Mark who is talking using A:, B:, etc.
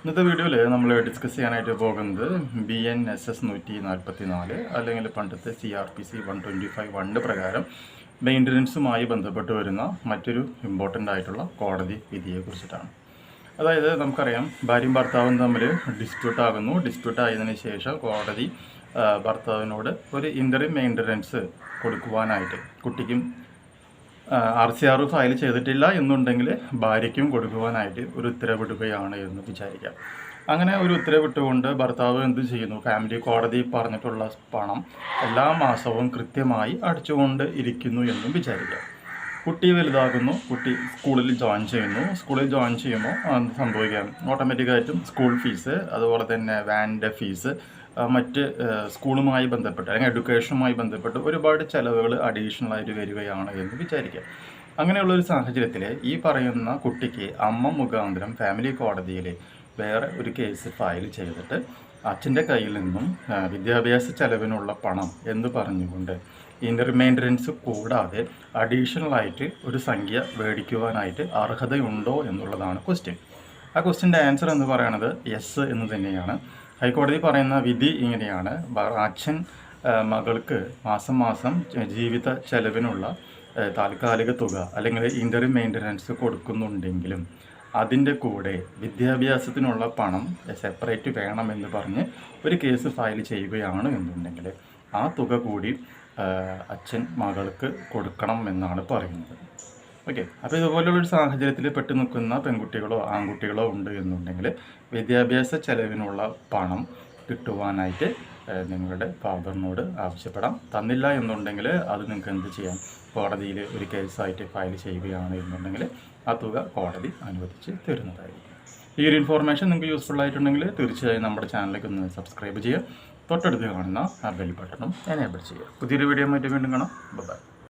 A: ഇന്നത്തെ വീഡിയോയിൽ നമ്മൾ ഡിസ്കസ് ചെയ്യാനായിട്ട് പോകുന്നത് ബി എൻ എസ് എസ് നൂറ്റി നാൽപ്പത്തി നാല് അല്ലെങ്കിൽ പണ്ടത്തെ C R P C one twenty five വണ്ട് പ്രകാരം മെയിന്റനൻസുമായി ബന്ധപ്പെട്ട് വരുന്ന മറ്റൊരു ഇമ്പോർട്ടന്റ് ആയിട്ടുള്ള കോടതി വിധിയെക്കുറിച്ചിട്ടാണ് അതായത് നമുക്കറിയാം ഭാര്യയും ഭർത്താവും തമ്മിൽ ഡിസ്പ്യൂട്ട് ആയതിനു ശേഷം കോടതി ഭർത്താവിനോട് ഒരു ഇന്ററിം മെയിന്റനൻസ് കൊടുക്കുവാനായിട്ട് കുട്ടിക്കും ആർ സി ആർ ഫയൽ ചെയ്തിട്ടില്ല എന്നുണ്ടെങ്കിൽ ഭാര്യയ്ക്കും കൊടുക്കുവാനായിട്ട് ഒരു ഉത്തരവിടുകയാണ് എന്ന് വിചാരിക്കാം. അങ്ങനെ ഒരു ഉത്തരവിട്ടുകൊണ്ട് ഭർത്താവ് എന്ത് ചെയ്യുന്നു? ഫാമിലി കോടതി പറഞ്ഞിട്ടുള്ള പണം എല്ലാ മാസവും കൃത്യമായി അടച്ചുകൊണ്ട് ഇരിക്കുന്നു എന്നും വിചാരിക്കാം. കുട്ടി വലുതാകുന്നു. കുട്ടി സ്കൂളിൽ ജോയിൻ ചെയ്യുന്നു. സ്കൂളിൽ ജോയിൻ ചെയ്യുമ്പോൾ സംഭവിക്കാം? ഓട്ടോമാറ്റിക്കായിട്ടും സ്കൂൾ ഫീസ് അതുപോലെ തന്നെ വാന്റെ ഫീസ് മറ്റ് സ്കൂളുമായി ബന്ധപ്പെട്ട് അല്ലെങ്കിൽ എഡ്യൂക്കേഷനുമായി ബന്ധപ്പെട്ട് ഒരുപാട് ചിലവുകൾ അഡീഷണൽ ആയിട്ട് വരികയാണ് എന്ന് വിചാരിക്കാം. അങ്ങനെയുള്ളൊരു സാഹചര്യത്തിൽ ഈ പറയുന്ന കുട്ടിക്ക് അമ്മ മുഖാന്തരം ഫാമിലി കോടതിയിൽ വേറെ ഒരു കേസ് ഫയൽ ചെയ്തിട്ട് അച്ഛന്റെ കയ്യിൽ നിന്നും വിദ്യാഭ്യാസ ചെലവിനുള്ള പണം എന്ന് പറഞ്ഞുകൊണ്ട് ഇതിന്റെ റിമൈൻഡറൻസ് കൂടാതെ അഡീഷണൽ ആയിട്ട് ഒരു സംഖ്യ മേടിക്കുവാനായിട്ട് അർഹതയുണ്ടോ എന്നുള്ളതാണ് ക്വസ്റ്റ്യൻ ആ ക്വസ്റ്റ്യന്റെ ആൻസർ എന്ന് പറയുന്നത് യെസ് എന്ന് തന്നെയാണ്. ഹൈക്കോടതി പറയുന്ന വിധി ഇങ്ങനെയാണ്. അച്ഛൻ മകൾക്ക് മാസം മാസം ജീവിത ചെലവിനുള്ള താൽക്കാലിക തുക അല്ലെങ്കിൽ ഇന്റർ മെയിന്റനൻസ് കൊടുക്കുന്നുണ്ടെങ്കിലും അതിന്റെ കൂടെ വിദ്യാഭ്യാസത്തിനുള്ള പണം സെപ്പറേറ്റ് വേണമെന്ന് പറഞ്ഞ് ഒരു കേസ് ഫയൽ ചെയ്യുകയാണ് എന്നുണ്ടെങ്കിൽ ആ തുക കൂടി അച്ഛൻ മകൾക്ക് കൊടുക്കണം എന്നാണ് പറയുന്നത്. ഓക്കെ അപ്പോൾ ഇതുപോലുള്ളൊരു സാഹചര്യത്തിൽ പെട്ട് നിൽക്കുന്ന പെൺകുട്ടികളോ ആൺകുട്ടികളോ ഉണ്ട് എന്നുണ്ടെങ്കിൽ വിദ്യാഭ്യാസ ചെലവിനുള്ള പണം കിട്ടുവാനായിട്ട് നിങ്ങളുടെ ഫാദറിനോട് ആവശ്യപ്പെടാം. തന്നില്ല എന്നുണ്ടെങ്കിൽ അത് നിങ്ങൾക്ക് എന്ത് ചെയ്യാം? കോടതിയിൽ ഒരു കേസായിട്ട് ഫയൽ ചെയ്യുകയാണ് എന്നുണ്ടെങ്കിൽ ആ തുക കോടതി അനുവദിച്ച് തരുന്നതായിരിക്കും. ഈ ഒരു ഇൻഫോർമേഷൻ നിങ്ങൾക്ക് യൂസ്ഫുൾ ആയിട്ടുണ്ടെങ്കിൽ തീർച്ചയായും നമ്മുടെ ചാനലിലേക്ക് ഒന്ന് സബ്സ്ക്രൈബ് ചെയ്യുക. തൊട്ടടുത്ത് കാണുന്ന ആ ബെൽ ബട്ടണും എനേബിൾ ചെയ്യുക. പുതിയൊരു വീഡിയോ മറ്റും വീണ്ടും കാണാം. ബൈ